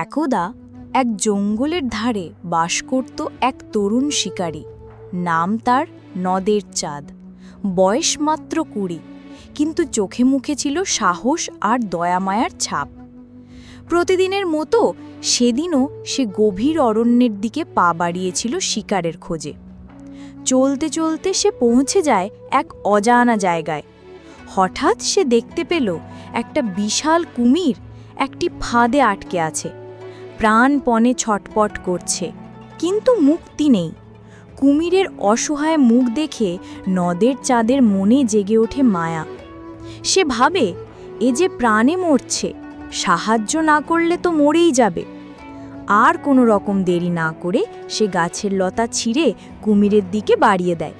একদা এক জঙ্গলের ধারে বাস করত এক তরুণ শিকারী। নাম তার নদের চাঁদ। বয়স মাত্র কুড়ি, কিন্তু চোখে মুখে ছিল সাহস আর দয়ামায়ার ছাপ। প্রতিদিনের মতো সেদিনও সে গভীর অরণ্যের দিকে পা বাড়িয়েছিল শিকারের খোঁজে। চলতে চলতে সে পৌঁছে যায় এক অজানা জায়গায়। হঠাৎ সে দেখতে পেল একটা বিশাল কুমির একটি ফাঁদে আটকে আছে। প্রাণপণে ছটপট করছে, কিন্তু মুক্তি নেই। কুমিরের অসহায় মুখ দেখে নদের চাঁদের মনে জেগে ওঠে মায়া। সে ভাবে, এ যে প্রাণে মরছে, সাহায্য না করলে তো মরেই যাবে। আর কোনো রকম দেরি না করে সে গাছের লতা ছিঁড়ে কুমিরের দিকে বাড়িয়ে দেয়।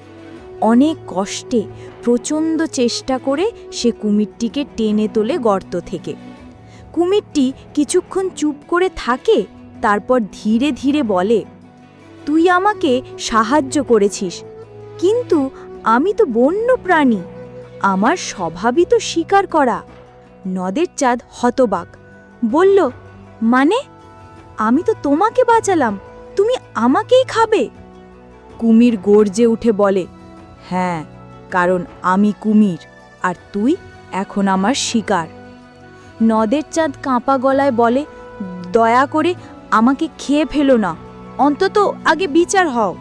অনেক কষ্টে, প্রচণ্ড চেষ্টা করে সে কুমিরটিকে টেনে তোলে গর্ত থেকে। কুমিরটি কিছুক্ষণ চুপ করে থাকে, তারপর ধীরে ধীরে বলে, তুই আমাকে সাহায্য করেছিস, কিন্তু আমি তো বন্য প্রাণী, আমার স্বভাবই তো শিকার করা। নদের চাঁদ হতবাক, বলল মানে? আমি তো তোমাকে বাঁচালাম, তুমি আমাকেই খাবে? কুমির গর্জে উঠে বলে হ্যাঁ কারণ আমি কুমির, আর তুই এখন আমার শিকার। নদের চাঁদ কাঁপা গলায় বলে, দয়া করে আমাকে খেয়ে ফেলো না, অন্তত আগে বিচার হও।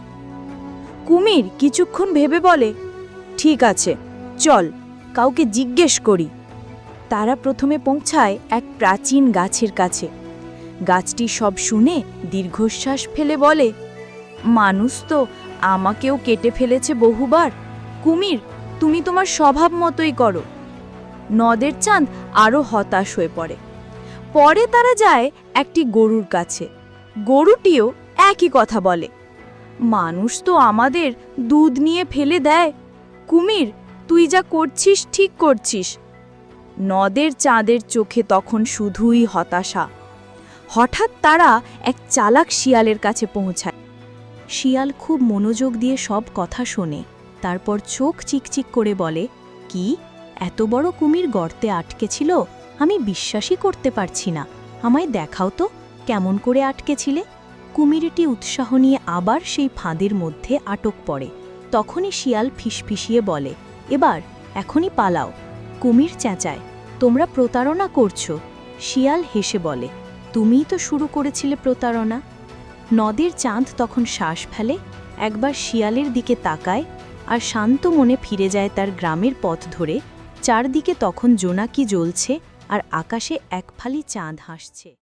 কুমির কিছুক্ষণ ভেবে বলে, ঠিক আছে, চল, কাউকে জিজ্ঞেস করি। তারা প্রথমে পৌঁছায় এক প্রাচীন গাছের কাছে। গাছটি সব শুনে দীর্ঘশ্বাস ফেলে বলে, মানুষ তো আমাকেও কেটে ফেলেছে বহুবার। কুমির, তুমি তোমার স্বভাব মতোই করো। নদের চাঁদ আরও হতাশ হয়ে পড়ে। পরে তারা যায় একটি গরুর কাছে। গরুটিও একই কথা বলে, মানুষ তো আমাদের দুধ নিয়ে ফেলে দেয়। কুমির, তুই যা করছিস ঠিক করছিস। নদের চাঁদের চোখে তখন শুধুই হতাশা। হঠাৎ তারা এক চালাক শিয়ালের কাছে পৌঁছায়। শিয়াল খুব মনোযোগ দিয়ে সব কথা শোনে, তারপর চোখ চিকচিক করে বলে, কি? এত বড় কুমির গর্তে আটকে ছিল আমি বিশ্বাসই করতে পারছি না। আমায় দেখাও তো, কেমন করে আটকেছিলে। কুমিরটি উৎসাহ নিয়ে আবার সেই ফাঁদের মধ্যে আটক পড়ে। তখনই শিয়াল ফিসফিসিয়ে বলে, এবার, এখনই পালাও। কুমির চেঁচায়, তোমরা প্রতারণা করছ। শিয়াল হেসে বলে, তুমিই তো শুরু করেছিলে প্রতারণা। নদের চাঁদ তখন শ্বাস ফেলে, একবার শিয়ালের দিকে তাকায় আর শান্ত মনে ফিরে যায় তার গ্রামের পথ ধরে। চারদিকে তখন জোনাকি জ্বলছে আর আকাশে এক ফালি চাঁদ হাসছে।